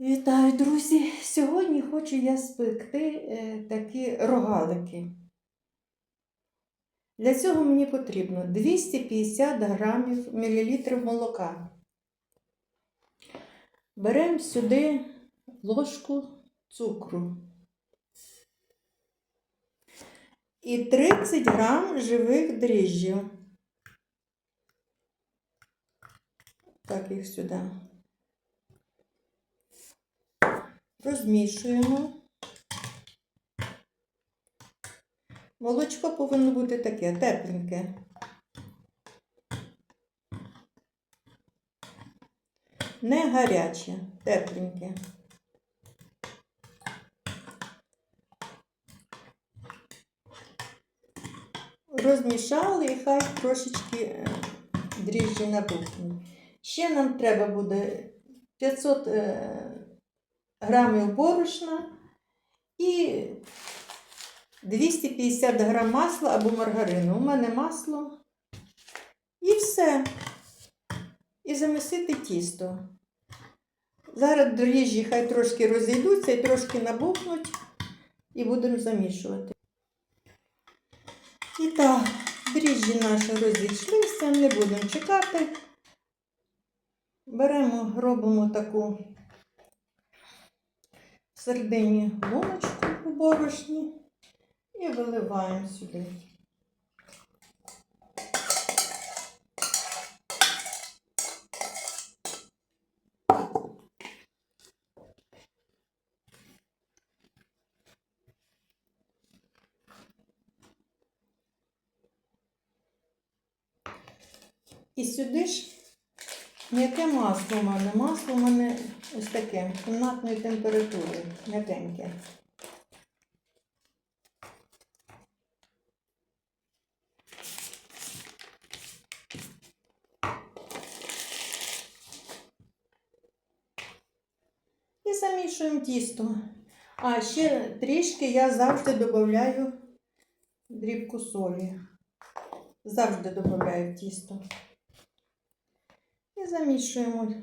Вітаю, друзі! Сьогодні хочу я спекти е, такі рогалики. Для цього мені потрібно 250 грамів мілілітрів молока. Беремо сюди ложку цукру і 30 грам живих дріжджів. Так їх сюди. Розмішуємо. Молочко повинно бути таке тепленьке. Не гаряче, тепленьке. Розмішали і хай трошечки е, дріжджі набухнуть. Ще нам треба буде 500 е, грамів борошна і 250 грам масла або маргарину. У мене масло. І все. І замісити тісто. Зараз дріжджі хай трошки розійдуться і трошки набухнуть, і будемо замішувати. І так, дріжджі наші розійшлися, не будемо чекати. Беремо, робимо таку в середині луночку у борошні і виливаємо сюди. І сюди ж м'яке масло у мене. Масло у мене ось таке, кімнатної температури, м'якеньке. І замішуємо тісто. А ще трішки я завжди додаю дрібку солі. Завжди додаю в тісто. І замішуємо.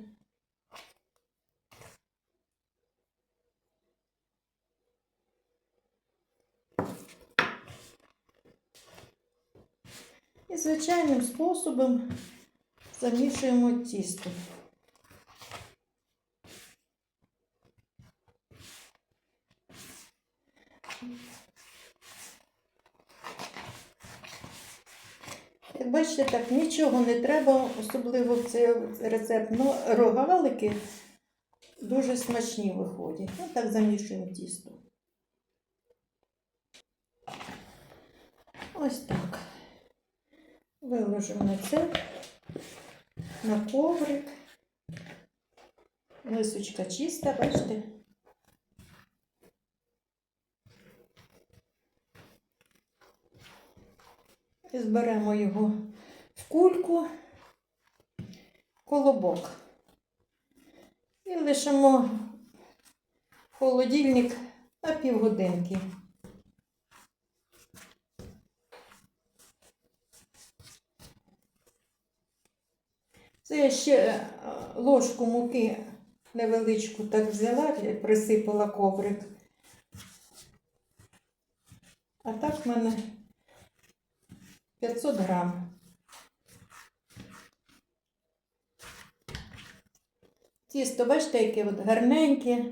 І звичайним способом замішуємо тісто. Бачите, так нічого не треба, особливо в цей рецепт. Ну, рогалики дуже смачні виходять. Ну, так замішуємо тісто. Ось так. Виложимо це, на коврик. Мисочка чиста, бачите? І зберемо його в кульку, колобок. І лишимо в холодильник на півгодинки. Це я ще е, ложку муки невеличку так взяла, присипала коврик. А так в мене 500 грам. Тісто, бачите, яке от гарненьке,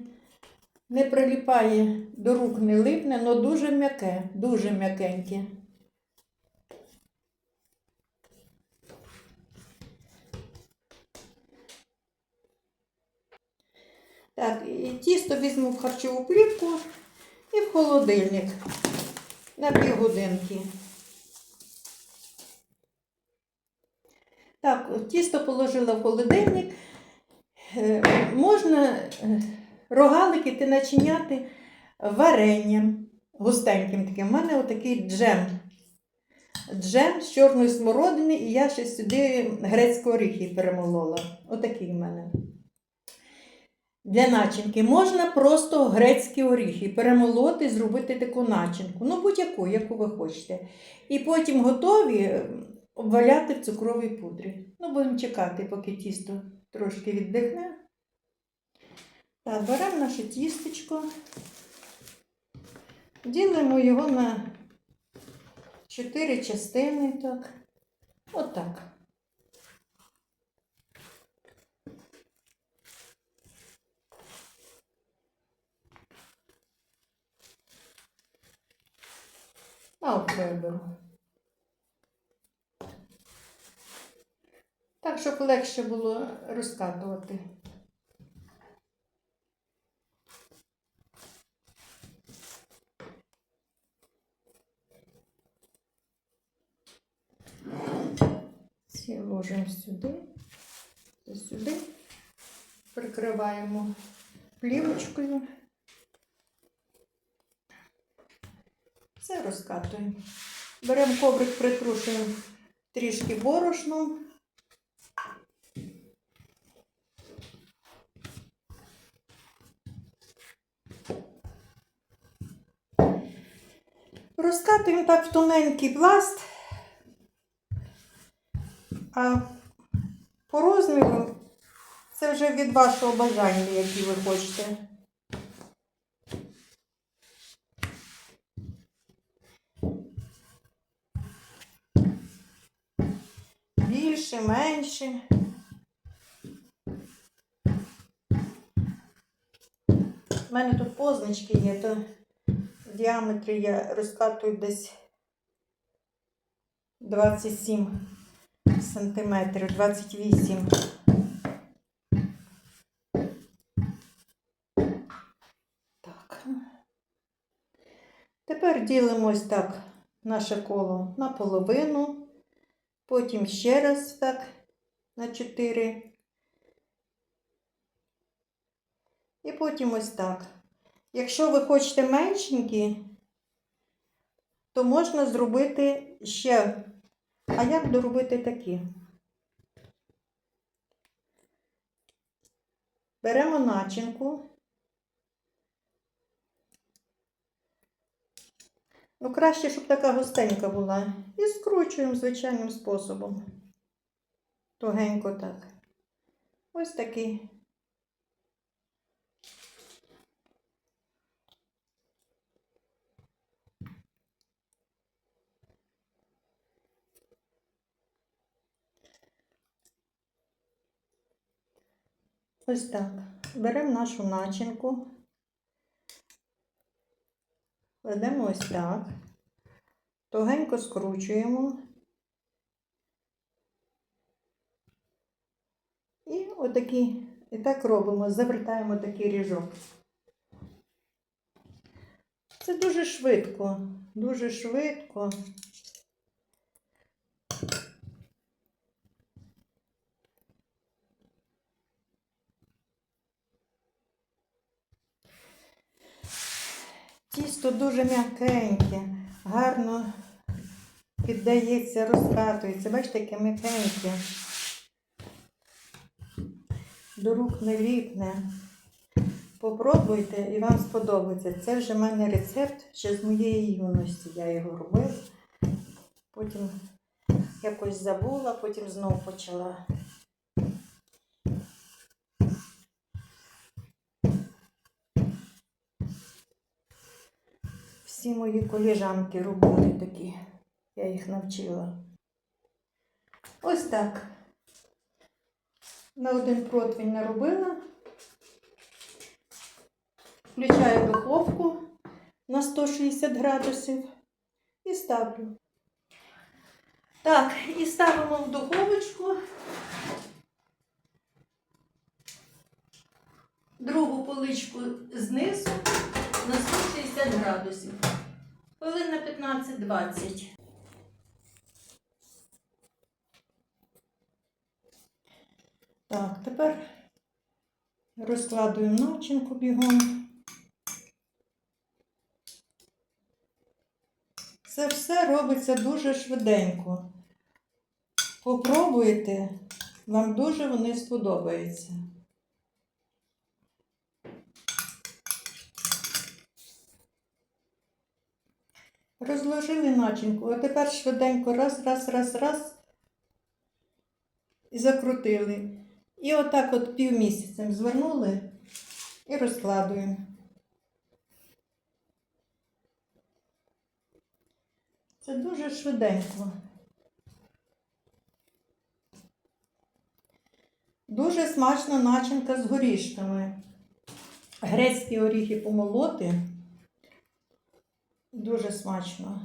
не приліпає до рук, не липне, але дуже м'яке, дуже м'якеньке. Так, і тісто візьму в харчову плівку і в холодильник на півгодинки. Так, тісто положила в холодильник. Е, Можна е, рогалики ти начиняти варенням густеньким таким. У мене отакий джем. Джем з чорної смородини, і я ще сюди грецькі оріхи перемолола. Отакий в мене. Для начинки можна просто грецькі оріхи перемолоти, зробити таку начинку. Ну, будь-яку, яку ви хочете. І потім готові обваляти в цукровій пудрі. Ну, будемо чекати, поки тісто трошки віддихне. Так, беремо наше тістечко, ділимо його на 4 частини, так. Отак. А от виберу. Так, щоб легше було розкатувати. Ці ложимо сюди, сюди, прикриваємо плівочкою. Все розкатуємо. Беремо коврик, притрушуємо трішки борошном. Розкатуємо так в тоненький пласт, а по розміру це вже від вашого бажання, який ви хочете. Більше, менше. У мене тут позначки є, то в діаметрі я розкатую десь 27 сантиметрів, 28. Так. Тепер ділимо ось так наше коло на половину, потім ще раз так на 4. І потім ось так. Якщо ви хочете меншенькі, то можна зробити ще. А як доробити такі? Беремо начинку. Ну, краще, щоб така густенька була. І скручуємо звичайним способом. Тугенько так. Ось такий. Ось так. Беремо нашу начинку, кладемо ось так, тугенько скручуємо. І отакі, і так робимо, завертаємо такий ріжок. Це дуже швидко, дуже швидко. Тісто дуже м'якеньке, гарно піддається, розкатується. Бачите, яке м'якеньке. До рук не ліпне. Попробуйте і вам сподобається. Це вже в мене рецепт ще з моєї юності. Я його робила. Потім якось забула, потім знову почала. Всі мої коліжанки робили такі. Я їх навчила. Ось так. На один противень наробила. Включаю духовку на 160 градусів і ставлю. Так, і ставимо в духовочку. Другу поличку знизу на 160 градусів. Хвилин на 15-20. Так, тепер розкладуємо начинку бігом. Це все робиться дуже швиденько. Попробуйте, вам дуже вони сподобаються. Розложили начинку, а тепер швиденько раз, раз, раз, раз і закрутили. І отак от півмісяцем звернули і розкладуємо. Це дуже швиденько. Дуже смачна начинка з горішками. Грецькі оріхи помолоти. Дуже смачно.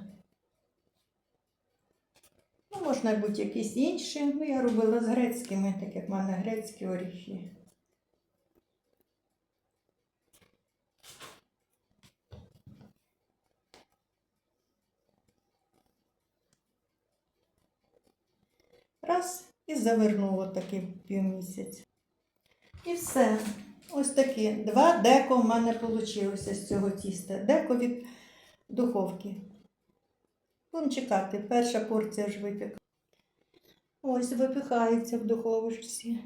Ну, можна бути якісь інші. Ну, я робила з грецькими, так як в мене грецькі оріхи. Раз і завернула такий півмісяць. І все. Ось такі два деко в мене вийшло з цього тіста. Деко від духовки. Будемо чекати, перша порція ж випік. Ось випихається в духовочці.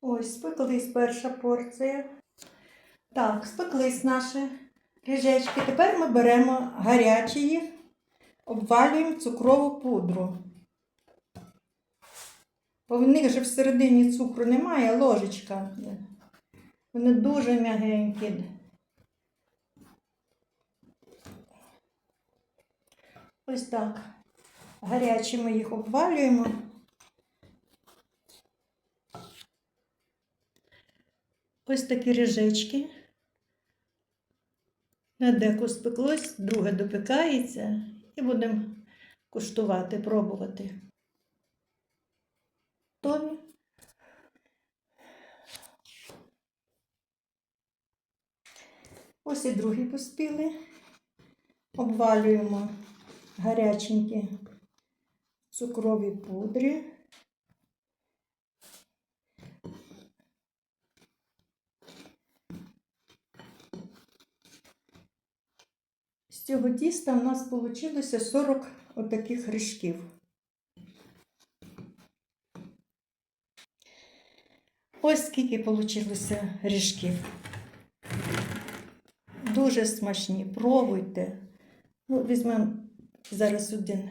Ось, спеклись перша порція. Так, спеклись наші ріжечки. Тепер ми беремо гарячі їх, обвалюємо цукрову пудру. Бо в них же всередині цукру немає, ложечка. Вони дуже м'ягенькі. Ось так. Гарячі ми їх обвалюємо. Ось такі ріжечки. На деку спеклось, друге допікається і будемо куштувати, пробувати. Готові? Ось і другі поспіли. Обвалюємо гаряченькі цукрові пудрі. З цього тіста у нас вийшло 40 отаких ріжків. Ось скільки вийшло ріжків. Дуже смачні. Пробуйте. Ну, візьмемо зараз один.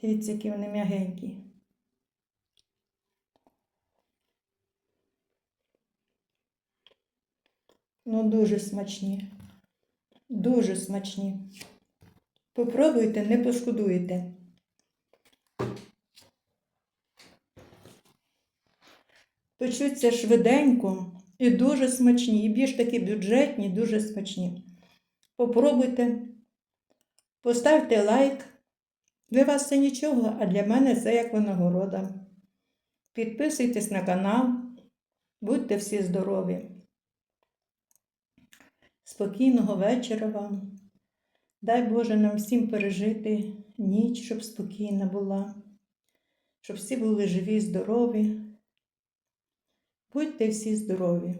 Дивіться, які вони м'ягенькі. Ну, дуже смачні. Дуже смачні. Попробуйте, не пошкодуєте. Печуться швиденько і дуже смачні, і більш такі бюджетні, дуже смачні. Попробуйте, поставте лайк. Для вас це нічого, а для мене це як винагорода. Підписуйтесь на канал, будьте всі здорові. Спокійного вечора вам. Дай Боже нам всім пережити ніч, щоб спокійна була, щоб всі були живі, здорові. Будьте всі здорові!